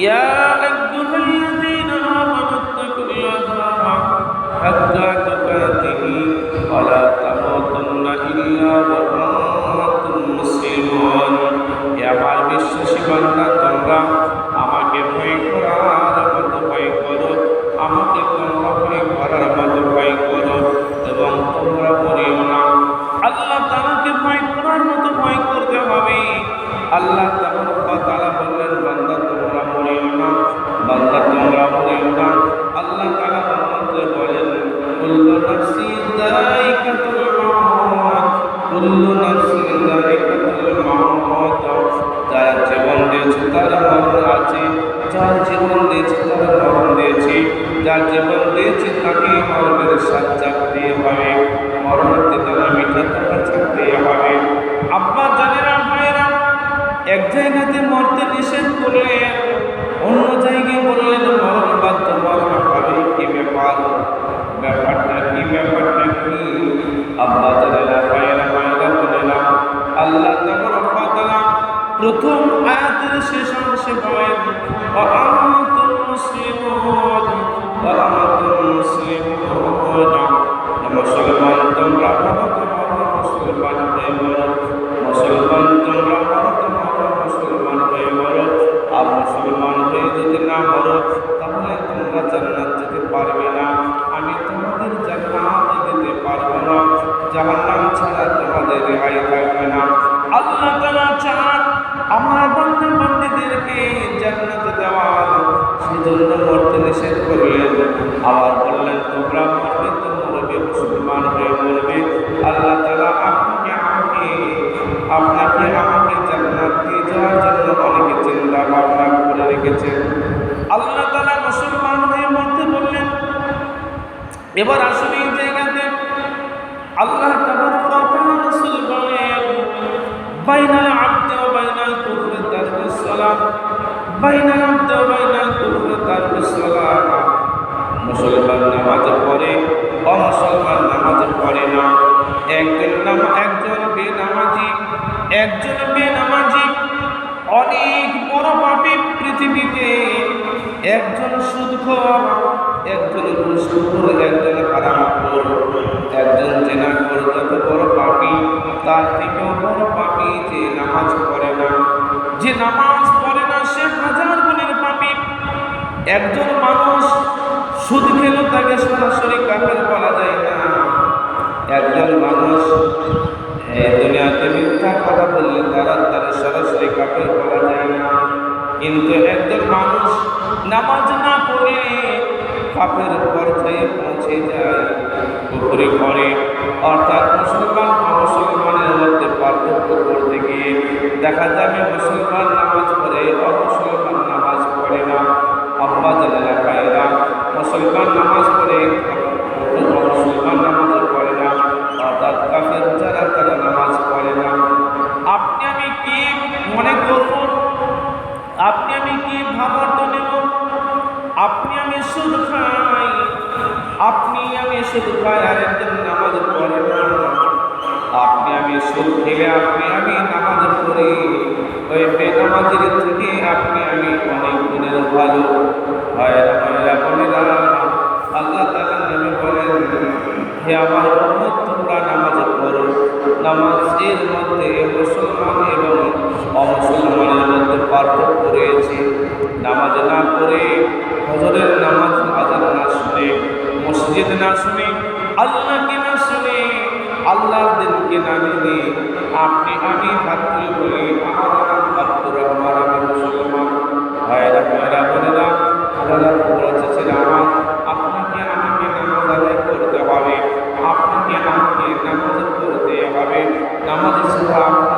يا জীবন দিয়েছে তাকে মরণের সাজ্জা দিয়ে হবে মরণতে তারা মিঠা তারা হবে। আব্বা জানেরা ভাইরা এক জায়গাতে মরতে নিষেধ করলেন অন্য জায়গায় বললেন মরণ বাধ্য, মরণ হবে কি ব্যাপার? ব্যাপারটা কি ব্যাপারটা কি? আব্বা জানেরা ভাইরা ভাইরা বলেলাম আল্লাহ তাআলা প্রথম আয়াতের শেষ অংশে বলেন আমার বন্ধু বান্ধবদেরকে জান্নাত দেওয়ার সেজন্য মরতে নিষেধ করলেন আবার বললেন, তোমরা মরবে তো মরবে, মুসলমান হয়ে মরবে। আল্লাহ তাআলা আপনাকে, আমাকে আপনাকে আমাকে জান্নাত দিয়ে যাওয়ার জন্য অনেকে চিন্তা ভাবনা করে রেখেছেন। আল্লাহ তাআলা মুসলমান হয়ে মরতে বললেন। এবার আসলে এই জায়গাতে। আল্লাহ মুসলমান নামাজ পড়ে অমুসলমান নামাজ পড়ে না। একজন নাম একজন বেনামাজি একজন বেনামাজি, অনেক বড় পাপী পৃথিবীতে। একজন সুদখোর, একজন ঘুষখোর একজন হারামখোর, একজন জেনাখোর। যত বড় পাপী, তার থেকেও বড় পাপী যে নামাজ পড়ে না। যে নামাজ পড়ে না সে হাজার গুণের পাপী একজন মানুষ সুদ খেলেও তাকে সরাসরি কাপের বলা যায় না। একজন মানুষ দুনিয়াতে মিথ্যা কথা বললে তারা তারা সরাসরি কাপের বলা যায় না। কিন্তু একজন মানুষ নামাজ না পড়ে কাফের পর্যায়ে পৌঁছে যায়। পুকুরে করে। অর্থাৎ মুসলমান অমুসলমানের মধ্যে পার্থক্য করতে গিয়ে দেখা যাবে মুসলমান নামাজ পড়ে, অমুসলমান নামাজ পড়ে সুদ খাই আপনি আমি শুধু খাই আর একজন নামাজ পড়ে না? আপনি আমি সুদ খেলে আপনি আমি নামাজ পড়ি। ওই বেনামাজের থেকে আপনি আমি অনেক গুণের ভালো। হয় বোনেরা আল্লাহ তালা নামে বলেন, হে আমার না শুনে আল্লাহকে না শুনে আল্লাহর দিনকে না মেনে আপনি আমি তুলে বলি, আমার নাম আমি মুসলমান। আল্লাহ বলেছে আমার। আপনাকে আমাকে নামাজ আদায় করতে হবে, আপনাকে আমাকে নামাজ পড়তে হবে। নামাজের সাথে